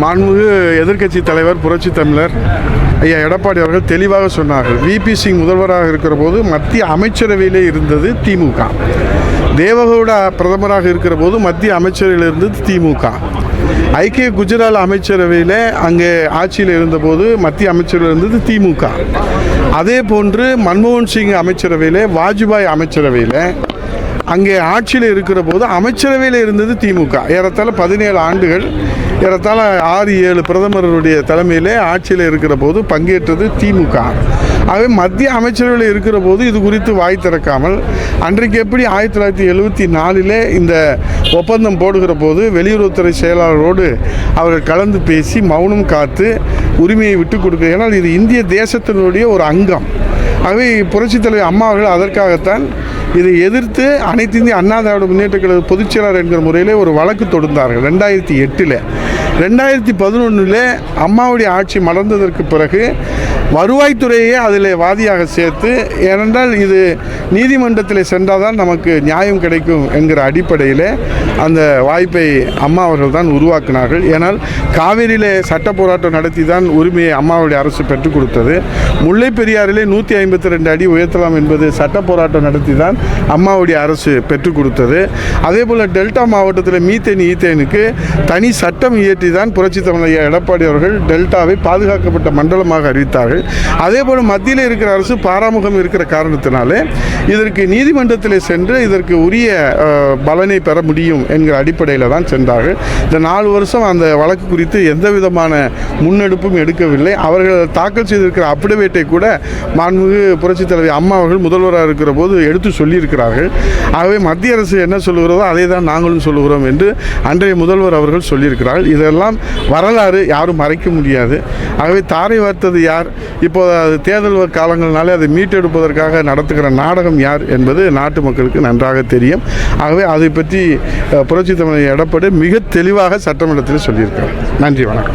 மாண்புமிகு எதிர்க்கட்சி தலைவர் புரட்சி தமிழர் ஐயா எடப்பாடி அவர்கள் தெளிவாக சொன்னார்கள். விபி சிங் முதல்வராக இருக்கிற போது மத்திய அமைச்சரவையிலே இருந்தது திமுக தேவகவுடா பிரதமராக இருக்கிற போது மத்திய அமைச்சரவையில் இருந்தது திமுக ஐக்கிய குஜராத் அமைச்சரவையில் அங்கே ஆட்சியில் இருந்தபோது மத்திய அமைச்சரவையில் இருந்தது திமுக அதே போன்று மன்மோகன் சிங் அமைச்சரவையில் வாஜ்பாய் அமைச்சரவையில் அங்கே ஆட்சியில் இருக்கிற போது அமைச்சரவையில் இருந்தது திமுக. ஏறத்தாழ பதினேழு ஆண்டுகள் ஏறத்தாழ ஆறு ஏழு பிரதமருடைய தலைமையிலே ஆட்சியில் இருக்கிற போது பங்கேற்றது திமுக. ஆகவே மத்திய அமைச்சரவையில் இருக்கிற போது இது குறித்து வாய் திறக்காமல் அன்றைக்கு எப்படி ஆயிரத்தி தொள்ளாயிரத்தி எழுபத்தி நாலிலே இந்த ஒப்பந்தம் போடுகிற போது வெளியுறவுத்துறை செயலாளரோடு அவர்கள் கலந்து பேசி மௌனம் காத்து உரிமையை விட்டு கொடுக்க ஏன்னால் இது இந்திய தேசத்தினுடைய ஒரு அங்கம். ஆகவே புரட்சித் தலைவர் அம்மா அவர்கள் அதற்காகத்தான் இதை எதிர்த்து அனைத்து இந்திய அண்ணா திராவிட முன்னேற்ற கழக பொதுச்செயலாளர் என்கிற முறையிலே ஒரு வழக்கு தொடுத்தார்கள். ரெண்டாயிரத்தி எட்டில். ரெண்டாயிரத்தி பதினொன்றில் அம்மாவுடைய ஆட்சி மலர்ந்ததற்கு பிறகு வருவாய்த்துறையே அதில் வாதியாக சேர்த்து ஏனென்றால் இது நீதிமன்றத்தில் சென்றால் தான் நமக்கு நியாயம் கிடைக்கும் என்கிற அடிப்படையில் அந்த வாய்ப்பை அம்மா அவர்கள் தான் உருவாக்கினார்கள். ஏனால் காவிரியிலே சட்ட போராட்டம் நடத்தி தான் உரிமையை அம்மாவுடைய அரசு பெற்றுக் கொடுத்தது. முல்லை பெரியாரிலே நூற்றி ஐம்பத்தி ரெண்டு அடி உயர்த்தலாம் என்பது சட்ட போராட்டம் நடத்தி தான் அம்மாவுடைய அரசு பெற்றுக் கொடுத்தது. அதே போல் டெல்டா மாவட்டத்தில் மீத்தேன் ஈத்தேனுக்கு தனி சட்டம் இயற்றி தான் புரட்சி தமிழர் எடப்பாடி அவர்கள் டெல்டாவை பாதுகாக்கப்பட்ட மண்டலமாக அறிவித்தார்கள். அதே போல் மத்தியில் இருக்கிற அரசு பாராமுகம் இருக்கிற காரணத்தினாலே இதற்கு நீதிமன்றத்தில் சென்று இதற்கு உரிய பலனை பெற முடியும் என்கிற அடிப்படையில் தான் சென்றார்கள். இந்த நாலு வருஷம் அந்த வழக்கு குறித்து எந்த விதமான முன்னெடுப்பும் எடுக்கவில்லை. அவர்கள் தாக்கல் செய்திருக்கிற அப்டவேட்டை கூட மாண்புமிகு புரட்சித் தலைவி அம்மா அவர்கள் முதல்வராக இருக்கிற போது எடுத்து சொல்லியிருக்கிறார்கள். ஆகவே மத்திய அரசு என்ன சொல்லுகிறதோ அதை தான் நாங்களும் சொல்லுகிறோம் என்று அன்றைய முதல்வர் அவர்கள் சொல்லியிருக்கிறார்கள் இதெல்லாம் வரலாறு யாரும் மறைக்க முடியாது. ஆகவே தாரை வார்த்தது யார்? இப்போது அது தேர்தல் காலங்கள்னாலே அதை மீட்டெடுப்பதற்காக நடத்துகிற நாடகம் யார் என்பது நாட்டு மக்களுக்கு நன்றாக தெரியும். ஆகவே அதை பற்றி புரட்சி தமிழ் தமிழர் மிக தெளிவாக சட்டமன்றத்தில் சொல்லியிருக்கிறார். நன்றி வணக்கம்.